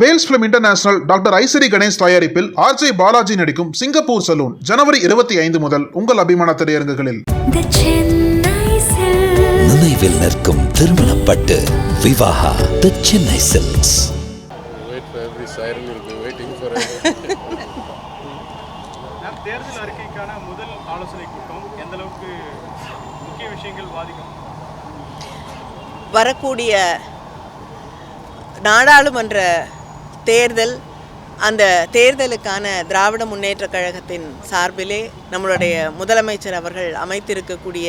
Vels film international doctor Ishari Ganesh தயாரிப்பில் RJ Balaji நடிக்கும் Singapore salon ஜனவரி இருபத்தி ஐந்து முதல் உங்கள் அபிமான திரையரங்குகளில். நினைவில் நிற்கும் திருமணப்பட்டு Vivaha the Chennai silks wait for every siren will be waiting for. Ma'am தேர்தல் அறிக்கைக்கான முதல் ஆலோசனை கூட்டம் எந்த அளவுக்கு முக்கிய விஷயங்கள் பாதிக்கும்? வரக்கூடிய நாடாளுமன்ற தேர்தல் அந்த தேர்தலுக்கான திராவிட முன்னேற்றக் கழகத்தின் சார்பிலே நம்மளுடைய முதலமைச்சர் அவர்கள் அமைத்திருக்கக்கூடிய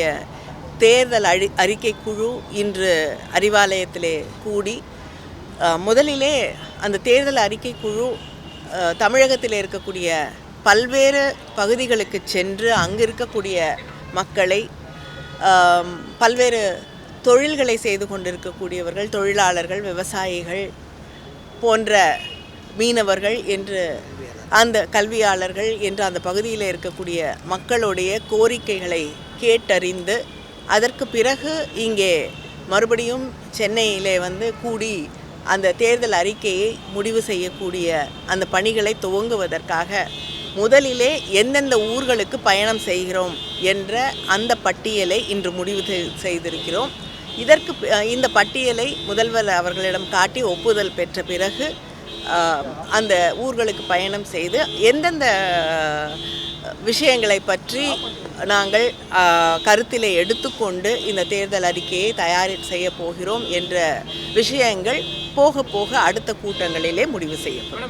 தேர்தல் அழி அறிக்கை குழு இன்று அறிவாலயத்திலே கூடி முதலிலே அந்த தேர்தல் அறிக்கை குழு தமிழகத்தில் இருக்கக்கூடிய பல்வேறு பகுதிகளுக்கு சென்று அங்கு இருக்கக்கூடிய மக்களை பல்வேறு தொழில்களை செய்து கொண்டிருக்கக்கூடியவர்கள் தொழிலாளர்கள் விவசாயிகள் போன்ற மீனவர்கள் என்று அந்த கல்வியாளர்கள் என்று அந்த பகுதியில் இருக்கக்கூடிய மக்களுடைய கோரிக்கைகளை கேட்டறிந்து அதற்கு பிறகு இங்கே மறுபடியும் சென்னையிலே வந்து கூடி அந்த தேர்தல் அறிக்கையை முடிவு செய்யக்கூடிய அந்த பணிகளை துவங்குவதற்காக முதலிலே எந்தெந்த ஊர்களுக்கு பயணம் செய்கிறோம் என்ற அந்த பட்டியலை இன்று முடிவு செய்- செய்திருக்கிறோம். இதற்கு இந்த பட்டியலை முதல்வர் அவர்களிடம் காட்டி ஒப்புதல் பெற்ற பிறகு அந்த ஊர்களுக்கு பயணம் செய்து எந்தெந்த விஷயங்களை பற்றி நாங்கள் கருத்திலே எடுத்துக்கொண்டு இந்த தேர்தல் அறிக்கையை தயார் செய்ய போகிறோம் என்ற விஷயங்கள் போக போக அடுத்த கூட்டங்களிலே முடிவு செய்யப்படும்.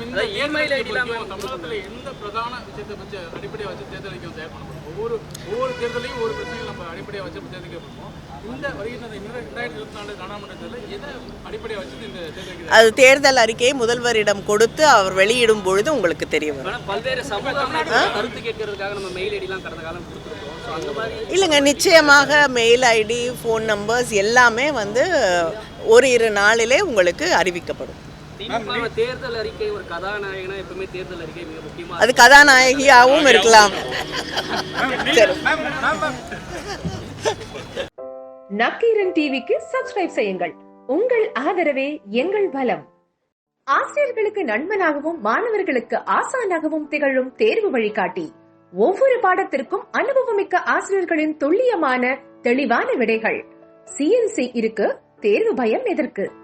ஒவ்வொரு ஒவ்வொரு தேர்தலையும் ஒரு பிரச்சனைகள் அடிப்படையாக வச்சு தேர்தல் பண்ணுவோம் இந்த வருகின்ற இந்த ரெண்டாயிரத்தி இருபத்தி நாலு நாடாளுமன்ற தேர்தலில் எதை அடிப்படையாக வச்சு இந்த தேர்தல் அறிக்கை அது தேர்தல் அறிக்கையை முதல்வரிடம் கொடுத்து அவர் வெளியிடும் பொழுது உங்களுக்கு தெரிய வரும். ஆனா பல்வேறு சமூக அமைப்புகள் கருத்து கேட்கறதுக்காக நம்ம மெயில் ஐடிலாம் கடந்த காலம் கொடுத்துருக்கோம். ஸோ அந்த மாதிரி இல்லைங்க நிச்சயமாக மெயில் ஐடி ஃபோன் நம்பர்ஸ் எல்லாமே வந்து ஒரு இரு நாளிலே உங்களுக்கு அறிவிக்கப்படும். தேர்தல் அறிக்கை ஒரு கதாநாயகனா எப்பவுமே தேர்தல் அறிக்கை மிக முக்கியமா அது கதாநாயகியாகவும் இருக்கலாம். நக்கீரன் டிவிக்கு சப்ஸ்கிரைப் செய்யுங்கள். உங்கள் ஆதரவே எங்கள் பலம். ஆசிரியர்களுக்கு நண்பனாகவும் மாணவர்களுக்கு ஆசானாகவும் திகழும் தேர்வு வழிகாட்டி. ஒவ்வொரு பாடத்திற்கும் அனுபவமிக்க ஆசிரியர்களின் துல்லியமான தெளிவான விடைகள். சிஎன்சி இருக்கு தேர்வு பயம் எதற்கு?